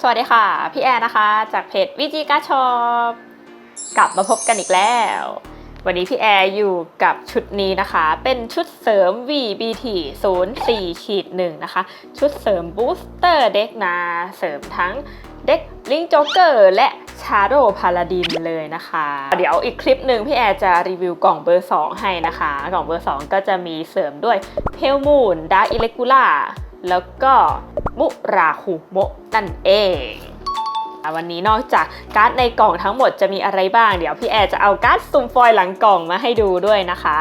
สวัสดีค่ะ พี่แอนนะคะ จากเพจวิจิกาชอปกลับมาพบกันอีกแล้ว วันนี้พี่แอร์อยู่กับชุดนี้นะคะ เป็นชุดเสริม VBT 04ขีด1นะคะ ชุดเสริมบูสเตอร์เด็กนะเสริมทั้งเด็กลิงโจ๊กเกอร์และชาร์โดพาลาดินเลยนะคะ เดี๋ยวอีกคลิปหนึ่งพี่แอร์จะรีวิวกล่องเบอร์ 2 ให้นะคะ กล่องเบอร์ 2 ก็จะมีเสริมด้วยเพลมูนดาร์อิเลกูล่า แล้วก็มุราคุโมะนั่นเองวันนี้นอกจากการ์ดในกล่องทั้งหมดจะมีอะไรบ้าง เดี๋ยวพี่แอร์จะเอาการ์ดสุ่มฟอยล์หลังกล่องมาให้ดูด้วยนะคะ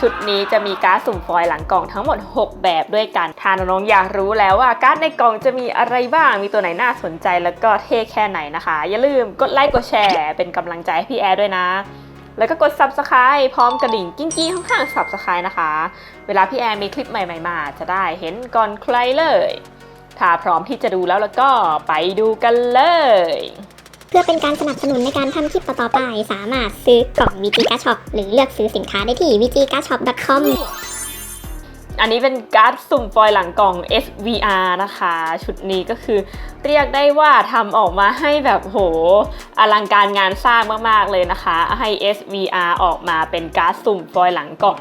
ชุดนี้จะมีการ์ดสุ่มฟอยล์หลังกล่องทั้งหมด 6 แบบด้วยกันถ้าน้องๆอยากรู้แล้วว่าการ์ดในกล่องจะมีอะไรบ้าง มีตัวไหนน่าสนใจแล้วก็เท่แค่ไหนนะคะ อย่าลืมกดไลค์กดแชร์เป็นกำลังใจให้พี่แอร์ด้วยนะ แล้วก็กด subscribe พร้อมกระดิ่งกิ้งกี้ข้างๆ subscribe นะคะ เวลาพี่แอร์มีคลิปใหม่ๆมา จะได้เห็นก่อนใครเลย ถ้าพร้อมที่จะดูแล้วแล้วก็ไปดูกันเลย เพื่อเป็นการสนับสนุนในการทำคลิปต่อๆไป สามารถซื้อกล่อง VG Card Shop หรือเลือกซื้อสินค้าได้ที่ v g g a s h o p c o m อันนี้เป็นการ์ดสุ่มฟอยล์หลังกล่อง SVR นะคะ ชุดนี้ก็คือเรียกได้ว่าทำออกมาให้แบบโหอลังการงานสร้างมาก ๆ เลยนะคะ ให้ SVR ออกมาเป็นการ์ดสุ่มฟอยล์หลังกล่อง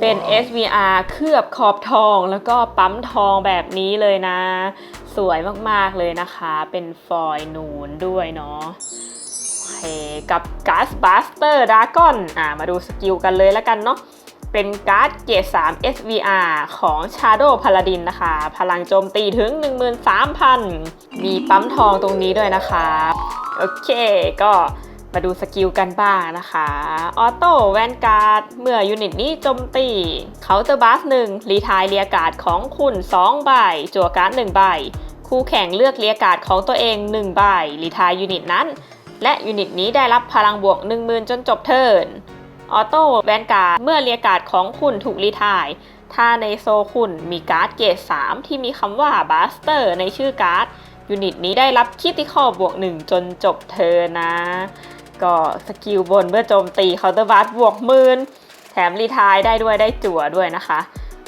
เป็น SVR เคลือบขอบทองแล้วก็ปั๊มทองแบบนี้เลยนะ สวยมาก ๆ เลยนะคะ เป็นฟอยล์นูนด้วยเนาะโอเคกับการ์ดบัสเตอร์ดากอนอ่ามาดูสกิลกันเลยแล้วกันเนาะ เป็นการ์ดเกรด3 SVR ของ Shadow Paladin นะคะ พลังโจมตีถึง 13,000 มีปั๊มทองตรงนี้ด้วยนะคะ โอเคก็มาดูสกิลกันบ้างนะคะ ออโต้แวนการ์ด เมื่อยูนิตนี้โจมตีเคาน์เตอร์บัส1รีทายเรียการ์ดของคุณ 2 ใบ จั่วการ์ด 1 ใบ คู่แข่งเลือกเรียการ์ดของตัวเอง 1 ใบ รีทายยูนิตนั้น และยูนิตนี้ได้รับพลังบวก 10,000 จนจบเทิร์น ออโต้แวนการ์ดเมื่อเรียการ์ดของคุณถูกรีทายถ้าในโซคุณมีการ์ดเกรด3 ที่มีคำว่าบัสเตอร์ในชื่อการ์ดยูนิตนี้ได้รับคิติคอบวก 1 จนจบเทิร์นะ ก็สกิลบนเมื่อโจมตีเคาน์เตอร์บัสบวกหมื่นแถมรีทายได้ด้วยได้จั่วด้วยนะคะ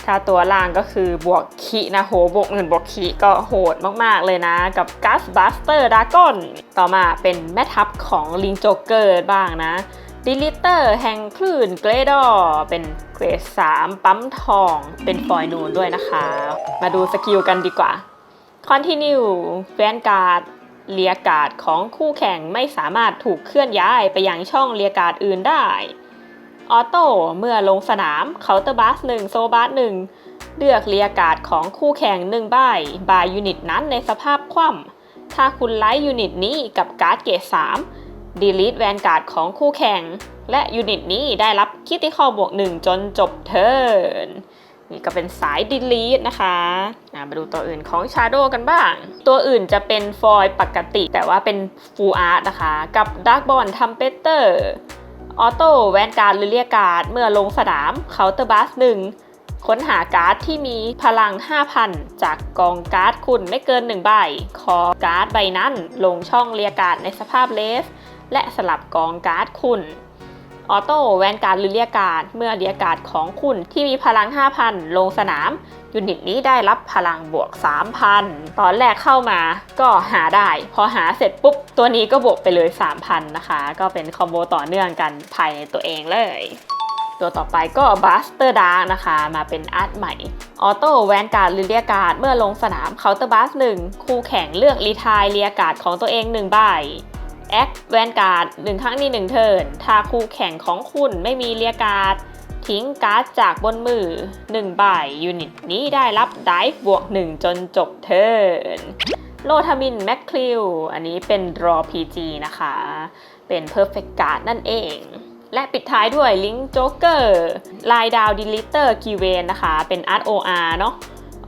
ถ้าตัวล่างก็คือบวกขีนะโหบวกหมื่นบวกขีก็โหดมากๆเลยนะ กับกัสบัสเตอร์ดากอนต่อมาเป็นแม่ทัพของลิงโจเกอร์บ้างนะ ดิลิเตอร์แห่งคลื่นเกรดอเป็นเกรด3ปั๊มทองเป็นฟอยนูนด้วยนะคะ มาดูสกิลกันดีกว่า Continue แวนการ์ดเลียการ์ดของคู่แข่งไม่สามารถถูกเคลื่อนย้ายไปยังช่องเลียการ์ดอื่นได้ ออโต้เมื่อลงสนามเคาน์เตอร์บัส1โซบัส1เลือกเลียการ์ดของคู่แข่ง1ใบบายยูนิตนั้นในสภาพคว่ำถ้าคุณไลท์ยูนิตนี้กับการ์ดเกรด3 ดีลิทแวนการ์ดของคู่แข่ง และยูนิตนี้ได้รับคิติคอบวก 1 จนจบเทิร์นนี่ก็เป็นสาย delete นะคะะมาดูตัวอื่นของ Shadow กันบ้าง ตัวอื่นจะเป็นฟอยล์ปกติ แต่ว่าเป็น Full Art นะคะ กับ Dark Bond t e m p e s t e r ออโต้แวนการ์ดหรือเรียกการ์ดเมื่อลงสนาม Counter Blast 1ค้นหาการ์ดที่มีพลัง 5,000 จากกองการ์ดคุณไม่เกิน 1 ใบคอการ์ดใบนั้นลงช่องเรียกการ์ดในสภาพเลส และสลับกองการ์ดคุณออโต้แวนการ์ดหรือเรียกการ์ดเมื่อเรียกการ์ดของคุณที่มีพลัง 5,000 ลงสนาม ยูนิตนี้ได้รับพลังบวก 3,000 ตอนแรกเข้ามาก็หาได้ พอหาเสร็จปุ๊บ ตัวนี้ก็บวกไปเลย 3,000 นะคะ ก็เป็นคอมโบต่อเนื่องกันภายในตัวเองเลยตัวต่อไปก็บัสเตอร์ดาร์นะคะ มาเป็นอาร์ตใหม่ออโต้แวนการ์ดหรือเรียการ์ดเมื่อลงสนามเคาน์เตอร์บัส1คู่แข่งเลือกรีทายเรียการ์ดของตัวเอง1ใบ แอคแวนการ์ดหนึ่งครั้งนี้หนึ่งเทิร์นถ้าคู่แข่งของคุณไม่มีเรียการ์ดทิ้งการ์ดจากบนมือ1ใบยูนิตนี้ได้รับไดฟ์บวก 1 จนจบเทิร์นโลทามินแมคคิลอันนี้เป็นรอ PG นะคะ เป็นเพอร์เฟกต์การ์ดนั่นเอง และปิดท้ายด้วยลิงโจ๊กเกอร์ลายดาวดิลิเตอร์กีเวนนะคะ เป็นอาร์ต OR เนาะ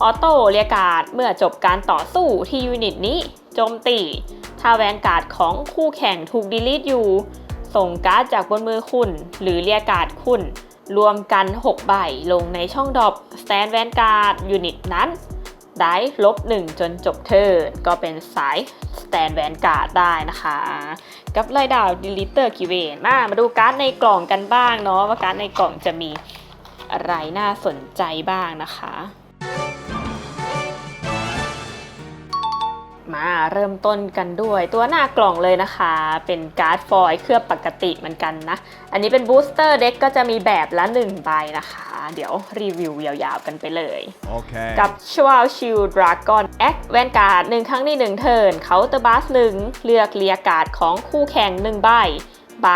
ออโต้เรียการ์ดเมื่อจบการต่อสู้ที่ยูนิตนี้ โจมตี ถ้าแวนการ์ดของคู่แข่งถูกดีลิทอยู่ ส่งการ์ดจากบนมือคุณ หรือเรียการ์ดคุณ รวมกัน 6 ใบลงในช่องดรอปสแตนแวนการ์ดยูนิตนั้น ได้ลบ 1 จนจบเทิร์นก็เป็นสายสแตนแวนการ์ดได้นะคะ กับไลดาวดิลิเตอร์กิเวนมามาดูการ์ดในกล่องกันบ้างเนาะว่าการ์ดในกล่องจะมีอะไรน่าสนใจบ้างนะคะ มาเริ่มต้นกันด้วย ตัวหน้ากล่องเลยนะคะ เป็นการ์ดฟอยล์เคลือบปกติเหมือนกันนะ อันนี้เป็นบูสเตอร์เด็กก็จะมีแบบละ1ใบนะคะ เดี๋ยวรีวิวยาวๆกันไปเลย Okay. กับชวาลชิลดราก้อนแอคแวนการ์ดหนึ่งครั้งในหนึ่งเทิร์นเคาน์เตอร์บัสหนึ่งเลือกเรียการ์ดของคู่แข่งหนึ่งใบใบ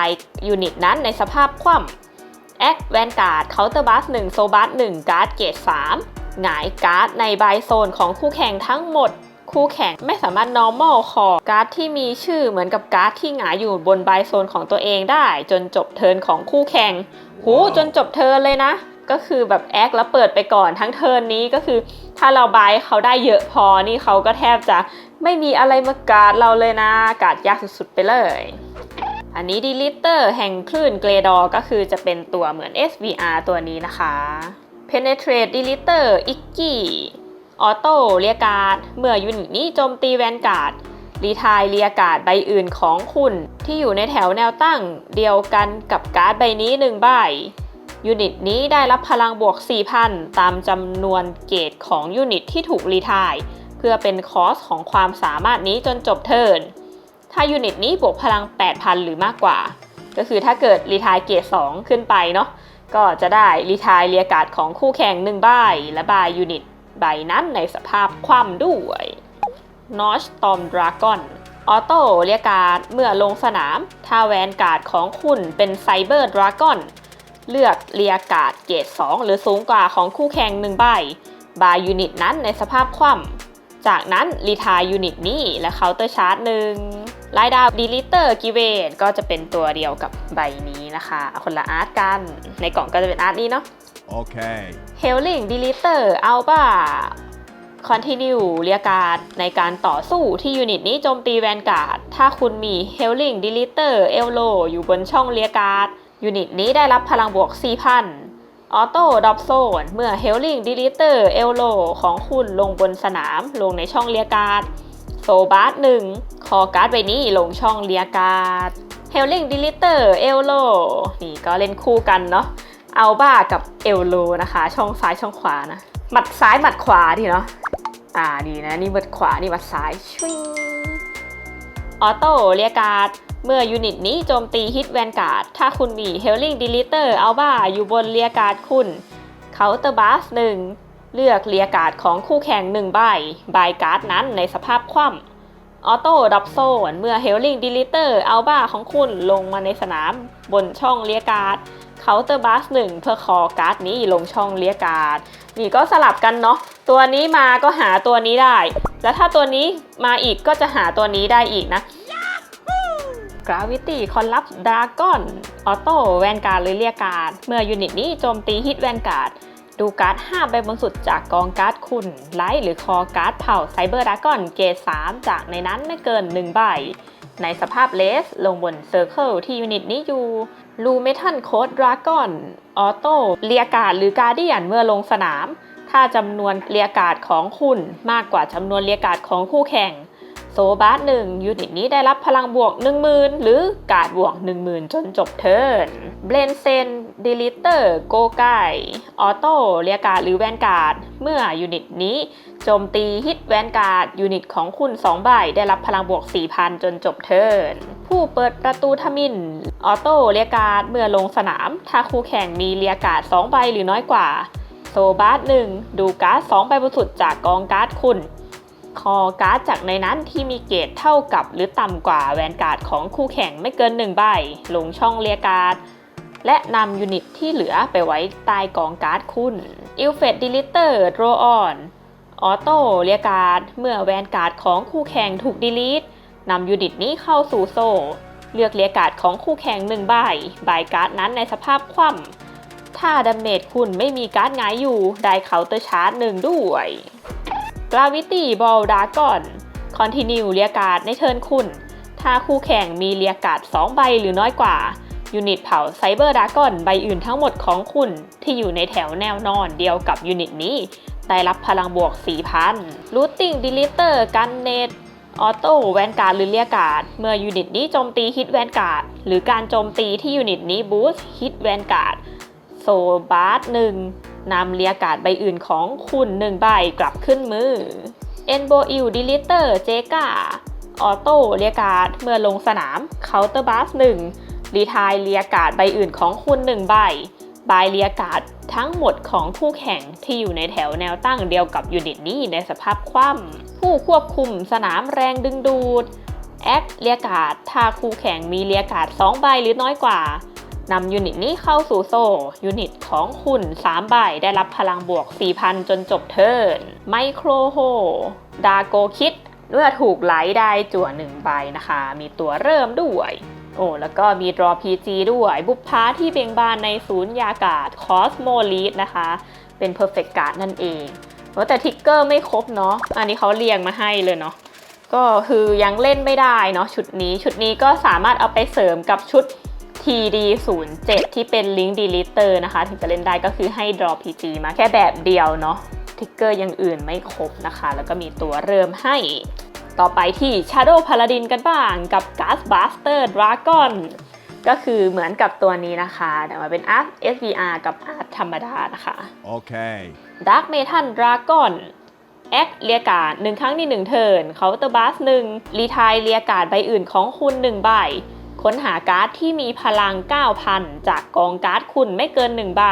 ยูนิตนั้นในสภาพคว่ำแอคแวนการ์ดเคาน์เตอร์บัสหนึ่งโซบัสหนึ่งการ์ดเกรดสามหงายการ์ดในใบโซนของคู่แข่งทั้งหมด คู่แข่ง ไม่สามารถ normal คอการ์ดที่มีชื่อเหมือนกับการ์ดที่หงายอยู่บนใบโซนของตัวเองได้ จนจบเทิร์นของคู่แข่ง หูจนจบเทิร์นเลยนะ ก็คือแบบแอคแล้วเปิดไปก่อนทั้งเทิร์นนี้ก็คือ ถ้าเราบายเขาได้เยอะพอนี่เขาก็แทบจะไม่มีอะไรมาการดเราเลยนะ การดยากสุดๆไปเลยอันนี้ดีลิเตอร์แห่งคลื่นเกรดอก็คือจะเป็นตัวเหมือน SVR ตัวนี้นะคะ Penetrate Deleter อิกกี้ ออโต้เรียการ์ดเมื่อยูนิตนี้โจมตีแวนการ์ดรีทายเรียการ์ดใบอื่นของคุณ ที่อยู่ในแถวแนวตั้งเดียวกันกับการ์ดใบนี้หนึ่งใบยูนิตนี้ได้รับพลังบวก 4,000 ตามจำนวนเกรดของยูนิตที่ถูกรีทายเพื่อเป็นคอสของความสามารถนี้จนจบเทิร์นถ้ายูนิตนี้บวกพลัง 8,000 หรือมากกว่า ก็คือถ้าเกิดรีทายเกรด2ขึ้นไปเนาะก็จะได้รีทายเรียการ์ดของคู่แข่ง1ใบและบายยูนิต ใบนั้นในสภาพคว่ำด้วยนอชตอมดราก้อนออโต้เรียการ์ดเมื่อลงสนาม ถ้าแวนการ์ดของคุณเป็นไซเบอร์ดราก้อนเลือกเรียการ์ดเกรด2 หรือสูงกว่าของคู่แข่ง1ใบ บายยูนิตนั้นในสภาพคว่ำจากนั้นรีทายยูนิตนี้และเคาน์เตอร์ชาร์จหนึ่งไลดาวดีลิเตอร์กิเวนก็จะเป็นตัวเดียวกับใบนี้นะคะ คนละอาร์ตกัน ในกล่องก็จะเป็นอาร์ตนี้เนาะ Okay. Hailing Deleter Alba Continue เรียการ์ดในการต่อสู้ที่ยูนิตนี้โจมตีแวนการ์ด ถ้าคุณมี Hailing Deleter e l l o อยู่บนช่องเรียการ์ดยูนิตนี้ได้รับพลังบวก 4,000 ออโต้ดอปโซน เมื่อ Hailing Deleter e l l o ของคุณลงบนสนามลงในช่องเรียการ์ดโซบาร์ดหนึ่งคอการ์ดใบนี้ลงช่องเรียการ์ด Hailing Deleter e l l o นี่ก็เล่นคู่กันเนาะ อัลบ้ากับเอลโลนะคะ ช่องซ้ายช่องขวานะหมัดซ้ายหมัดขวาดีเนาะอ่าดีนะนี่หมัดขวานี่หมัดซ้ายชิงออโต้เรียการ์ดเมื่อยูนิตนี้โจมตีฮิตแวนการ์ดถ้าคุณมี Hailing Deleter Alba อยู่บนเรียการ์ดคุณเคาน์เตอร์บัสหนึ่งเลือกเรียการ์ดของคู่แข่งหนึ่งใบ ใบการ์ดนั้นในสภาพคว่ำออโต้ดับโซนเมื่อ Hailing Deleter Alba ของคุณลงมาในสนามบนช่องเรียการ์ด เคาน์เตอร์บัสหนึ่งเพื่อคอการ์ดนี้ลงช่องเลียการ์ดนี่ก็สลับกันเนาะตัวนี้มาก็หาตัวนี้ได้ แล้วถ้าตัวนี้มาอีกก็จะหาตัวนี้ได้อีกนะ Gravity Collapse Dragon ออโต้แวนการ์ดหรือเรียการ์ดเมื่อยูนิตนี้โจมตีฮิตแวนการ์ดดูการ์ด 5 ใบบนสุดจากกองการ์ดคุณไลท์หรือคอการ์ดเผ่าไซเบอร์ดากอนเกรด3จากในนั้นไม่เกิน 1 ใบ ในสภาพเลสลงบนเซอร์เคิลที่ยูนิตนี้อยู่ ลูเมทัลโคดดราก้อนออโต้เรียกาดหรือการเดียนเมื่อลงสนาม ถ้าจำนวนเรียกาดของคุณมากกว่าจำนวนเรียกาดของคู่แข่ง บาร์หนึ่งยูนิตนี้ได้รับพลังบวก 10,000 หรือการ์ดบวก 10,000 จนจบเทิร์นเบลนเซนดีลิเตอร์โกไกออโต้เรียการ์ดหรือแวนการ์ดเมื่อยูนิตนี้โจมตีฮิตแวนการ์ดยูนิตของคุณ 2 ใบ ได้รับพลังบวก 4,000 จนจบเทิร์นผู้เปิดประตูทมินออโต้เรียการ์ดเมื่อลงสนาม ถ้าคู่แข่งมีเรียการ์ด2ใบหรือน้อยกว่า โซบาร์หนึ่งดูการ์ด2ใบบนสุดจากกองการ์ดคุณ คอการ์ดจากในนั้นที่มีเกรดเท่ากับหรือต่ำกว่าแวนการ์ดของคู่แข่งไม่เกิน 1 ใบ ลงช่องเรียการ์ดและนำยูนิตที่เหลือไปไว้ใต้กองการ์ดคุณอิลเฟดดิลิเตอร์ดรออนออโต้เรียการ์ดเมื่อแวนการ์ดของคู่แข่งถูกดีลีทนำยูนิตนี้เข้าสู่โซ่ เลือกเรียการ์ดของคู่แข่ง1ใบใบการ์ดนั้นในสภาพคว่ำถ้าดาเมจคุณไม่มีการ์ดงายอยู่ ได้เคาน์เตอร์ชาร์จหนึ่งด้วย Gravity Ball Dragon Continue เรียการ์ดในเทิร์นคุณ ถ้าคู่แข่งมีเรียการ์ด2ใบหรือน้อยกว่า ยูนิตเผาไซเบอร์ดาก่อนใบอื่นทั้งหมดของคุณ ที่อยู่ในแถวแนวนอนเดียวกับยูนิตนี้ ได้รับพลังบวก 4,000 Looting Deleter Gun Net ออโต้แวนการ์ดหรือเรียการ์ดเมื่อยูนิตนี้โจมตีฮิตแวนการ์ดหรือการโจมตีที่ยูนิตนี้บูสต์ฮิตแวนการ์ดโซบาร์หนึ่ง นำเรียการ์ดใบอื่นของคุณหนึ่งใบกลับขึ้นมือ e n b o i l Deleter j e g a ออโต้เรียกการ์ดเมื่อลงสนาม Counter b u s 1รีทายเรียการ์ดใบอื่นของคุณ1ใบใบเรียการ์ดทั้งหมดของคู่แข่งที่อยู่ในแถวแนวตั้งเดียวกับยูนิตนี้ในสภาพคว่ำผู้ควบคุมสนามแรงดึงดูดแอคเรียกาดถ้าคู่แข่งมีเรียกาด2ใบหรือน้อยกว่า นำยูนิตนี้เข้าสู่โซ่ยูนิตของคุณ3ใบได้รับพลังบวก 4,000 จนจบเทิร์นไมโครโฮดาโกคิดเมื่อถูกไหลได้จั่วหนึ่งใบนะคะ มีตัวเริ่มด้วย โอ้ แล้วก็มีรอ PG ด้วย บุพพาที่เบ่งบานในศูนย์ยากาศคอสโมลีดนะคะ เป็น Perfect Card นั่นเองโอ้แต่ทิกเกอร์ไม่ครบเนาะ อันนี้เขาเรียงมาให้เลยเนาะ ก็คือยังเล่นไม่ได้เนาะชุดนี้ ชุดนี้ก็สามารถเอาไปเสริมกับชุด TD07 ที่เป็น Link Deleter นะคะ ถึงจะเล่นได้ก็คือให้ Draw PG มาแค่แบบเดียวเนาะทิกเกอร์อย่างอื่นไม่ครบนะคะ แล้วก็มีตัวเริ่มให้ ต่อไปที่ Shadow Paladin กันบ้างกับ Gas Buster Dragon ก็คือเหมือนกับตัวนี้นะคะแต่มาเป็น Art SVR กับ Art ธรรมดานะคะ Okay. Dark Metal Dragon แอคเรียการ์ดหนึ่งครั้งในหนึ่งเทิร์นเคาน์เตอร์บัสหนึ่งรีทายเรียการ์ดใบอื่นของคุณหนึ่งใบ ค้นหาการ์ดที่มีพลัง 9,000 จากกองการ์ดคุณไม่เกิน 1 ใบ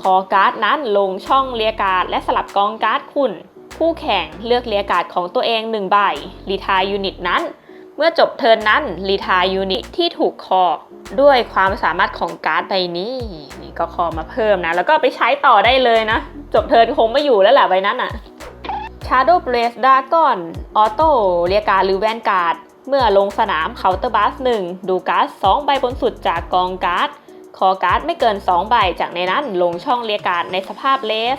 คอการ์ดนั้นลงช่องเรียการ์ดและสลับกองการ์ดคุณ ผู้แข่งเลือกเรียการ์ดของตัวเอง 1 ใบ รีทายยูนิตนั้น เมื่อจบเทิร์นนั้น รีทายยูนิตที่ถูกคอ ด้วยความสามารถของการ์ดใบนี้ นี่ก็คอมาเพิ่มนะ แล้วก็ไปใช้ต่อได้เลยนะ จบเทิร์นคงไม่อยู่แล้วแหละใบนั้นอะ Shadow Blaze Dragon ออโต้เรียการดหรือแวนการ์ด เมื่อลงสนามเคาน์เตอร์บัส1ดูการ์ด2ใบบนสุดจากกองการ์ดคอการ์ดไม่เกิน 2 ใบจากในนั้นลงช่องเรียการ์ดในสภาพเลส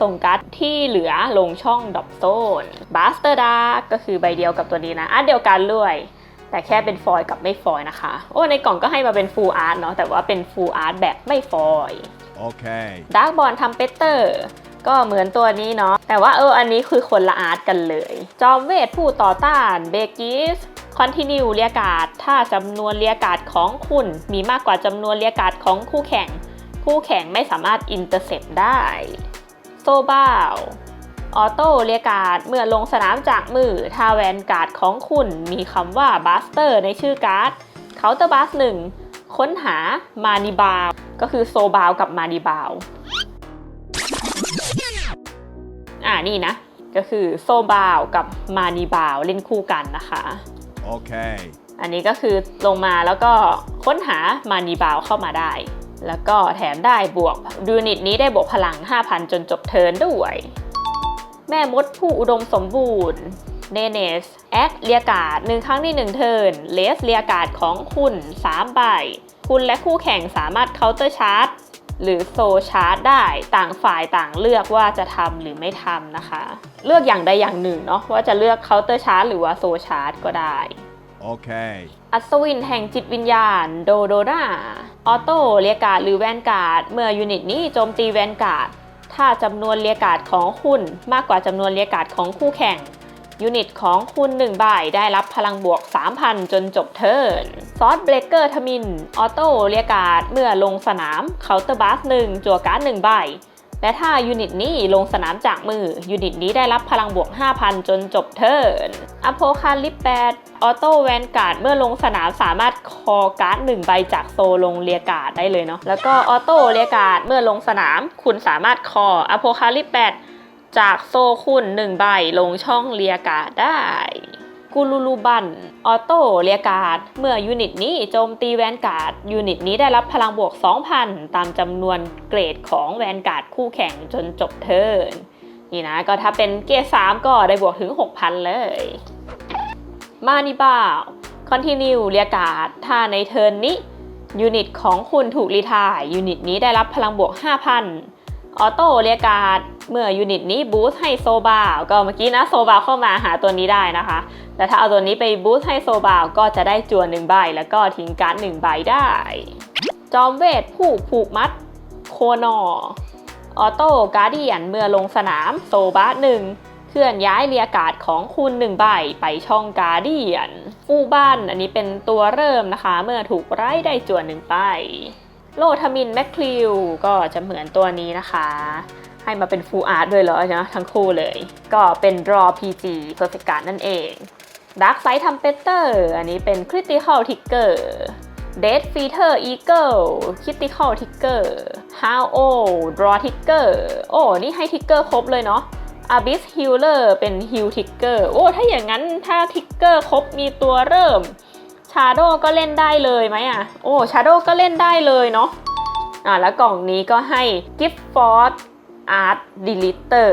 ส่งการ์ดที่เหลือลงช่องดอปโซนบัสเตอร์ดาก็คือใบเดียวกับตัวนี้นะอาร์ตเดียวกันด้วย แต่แค่เป็นฟอยล์กับไม่ฟอยล์นะคะ โอ้ในกล่องก็ให้มาเป็นฟูลอาร์ตเนาะแต่ว่าเป็นฟูลอาร์ตแบบไม่ฟอยล์ Okay. ดาร์กบอลทำเปเตอร์ก็เหมือนตัวนี้เนาะแต่ว่าเอออันนี้คือคนละอาร์ตกันเลย จอมเวทผู้ต่อต้านเบกิส คอนติเนียเรียการ์ดถ้าจำนวนเรียการ์ดของคุณมีมากกว่าจำนวนเรียการ์ดของคู่แข่ง คู่แข่งไม่สามารถอินเตอร์เซปได้โซบ้าวออโต้เรียการ์ดเมื่อลงสนามจากมือ ถ้าแวนการ์ดของคุณมีคำว่าบัสเตอร์ในชื่อการ์ดเคาน์เตอร์บัสหนึ่งค้นหามานิบาวก็คือโซบาวกับมานิบาวอ่านี่นะ ก็คือโซบาวกับมานีบาวเล่นคู่กันนะคะ Okay. อันนี้ก็คือลงมาแล้วก็ค้นหามานีบาวเข้ามาได้ แล้วก็แถมได้บวกยูนิตนี้ได้บวกพลัง 5,000 จนจบเทิร์นด้วย แม่มดผู้อุดมสมบูรณ์เนเนสแอคเรียการ์ดหนึ่งครั้งในหนึ่งเทิร์นเลสเรียการ์ดของคุณ 3 ใบ คุณและคู่แข่งสามารถเคาน์เตอร์ชาร์จหรือโซชาร์จได้ต่างฝ่ายต่างเลือกว่าจะทำหรือไม่ทำนะคะ เลือกอย่างใดอย่างหนึ่งเนาะว่าจะเลือกเคาน์เตอร์ชาร์จหรือว่าโซชาร์จก็ได้ Okay. อัศวินแห่งจิตวิญญาณ โดโดนาออโต้เรียการ์ดหรือแวนการ์ด เมื่อยูนิตนี้โจมตีแวนการ์ด ถ้าจำนวนเรียการ์ดของคุณมากกว่าจำนวนเรียการ์ดของคู่แข่งยูนิตของคุณ1ใบได้รับพลังบวก 3,000 จนจบเทิร์นซอสเบรกเกอร์ทมิน ออโต้เรียการ์ดเมื่อลงสนามเคาน์เตอร์บัส1จั่วการ์ด1ใบ และถ้ายูนิตนี้ลงสนามจากมือ ยูนิตนี้ได้รับพลังบวก 5,000 จนจบเทิร์นอโพคาลิปแปดออโต้แวนการ์ดเมื่อลงสนามสามารถคอการ์ด1ใบจากโซลงเรียการ์ดได้เลยเนาะแล้วก็ออโต้เรียการ์ดเมื่อลงสนาม คุณสามารถคออโพคาลิปแปดจากโซคุณ1ใบลงช่องเรียการ์ดได้ กูลูลูบัน ออโต้เรียการ์ด เมื่อยูนิตนี้โจมตีแวนการ์ด ยูนิตนี้ได้รับพลังบวก 2,000 ตามจำนวนเกรดของแวนการ์ดคู่แข่งจนจบเทิร์น นี่นะ ก็ถ้าเป็นเกรด3ก็ได้บวกถึง 6,000 เลย มานิบาวคอนติเนียเรียการ์ด ถ้าในเทิร์นนี้ยูนิตของคุณถูกรีทาย ยูนิตนี้ได้รับพลังบวก 5,000 ออโต้เรียการ์ด เมื่อยูนิตนี้บูสต์ให้โซบาวก็เมื่อกี้นะโซบาวเข้ามาหาตัวนี้ได้นะคะ แต่ถ้าเอาตัวนี้ไปบูสต์ให้โซบาวก็จะได้จวนหนึ่งใบ แล้วก็ทิ้งการ์ดหนึ่งใบได้ จอมเวทผู้ผูกมัดโคนอออโต้การ์เดียนเมื่อลงสนามโซบาหนึ่งเคลื่อนย้ายเรียการ์ดของคุณหนึ่งใบไปช่องการ์เดียนฟูบ้านอันนี้เป็นตัวเริ่มนะคะ เมื่อถูกไล่ได้จวนหนึ่งใบโลทามินแมคคลิวก็จะเหมือนตัวนี้นะคะ ให้มาเป็น Full Art ด้วยเหรอนะทั้งคู่เลย ก็เป็น Draw PG Perfect Card นั่นเอง Dark Side Trumpeter อันนี้เป็น Critical Trigger Dead Feeder Eagle Critical Trigger How O Draw Trigger โอ้นี่ให้ Trigger ครบเลยเนาะ Abyss Healer เป็น Heal Trigger โอ้ถ้าอย่างนั้นถ้า Trigger ครบมีตัวเริ่ม Shadow ก็เล่นได้เลยไหมอะ โอ้ Shadow ก็เล่นได้เลยเนาะอ่าแล้วกล่องนี้ก็ให้ Gift Force Art Deleter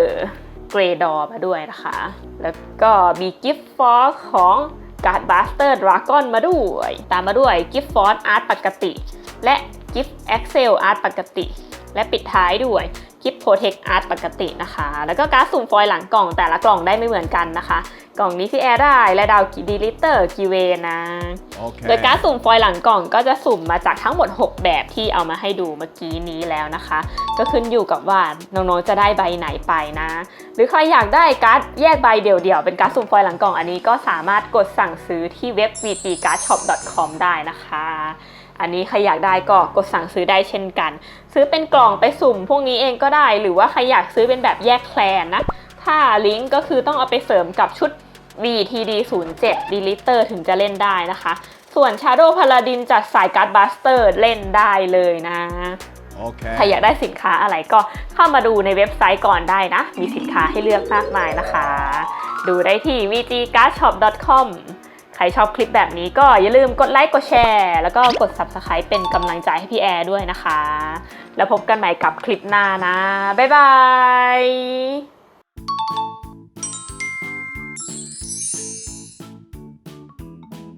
Grey Door มาด้วยนะคะ แล้วก็มี Gift Force ของ Guard Buster Dragon มาด้วย ตามมาด้วย Gift Force Art ปกติ และ Gift Excel Art ปกติ และปิดท้ายด้วย Gift Protect Art ปกตินะคะ แล้วก็การ์ดสุ่มฟอยล์หลังกล่องแต่ละกล่องได้ไม่เหมือนกันนะคะ กล่องนี้ที่แอร์ได้และดาวดีลิเตอร์กีเวนะโดย Okay. การดสุ่มฟอยล์หลังกล่องก็จะสุ่มมาจากทั้งหมด 6 แบบที่เอามาให้ดูเมื่อกี้นี้แล้วนะคะ ก็ขึ้นอยู่กับว่าน้องๆจะได้ใบไหนไปนะ หรือใครอยากได้การ์ดแยกใบเดี่ยวๆเป็นการดสุ่มฟอยล์หลังกล่องอันนี้ก็สามารถกดสั่งซื้อที่เว็บ vtcardshop.com ได้นะคะ อันนี้ใครอยากได้ก็กดสั่งซื้อได้เช่นกัน ซื้อเป็นกล่องไปสุ่มพวกนี้เองก็ได้ หรือว่าใครอยากซื้อเป็นแบบแยกแคลนนะ ถ้าลิงก์ก็คือต้องเอาไปเสริมกับชุด VTD 0 7 Deleter ถึงจะเล่นได้นะคะ ส่วน Shadow Paladin จัดสายการ์ดบัสเตอร์เล่นได้เลยนะ Okay. ใครอยากได้สินค้าอะไรก็เข้ามาดูในเว็บไซต์ก่อนได้นะ มีสินค้าให้เลือกมากมายนะคะ ดูได้ที่ vgcardshop.com ใครชอบคลิปแบบนี้ก็อย่าลืมกดไลค์กดแชร์แล้วก็กด Subscribe เป็นกำลังใจให้พี่แอร์ด้วยนะคะ แล้วพบกันใหม่กับคลิปหน้านะ บ๊ายบาย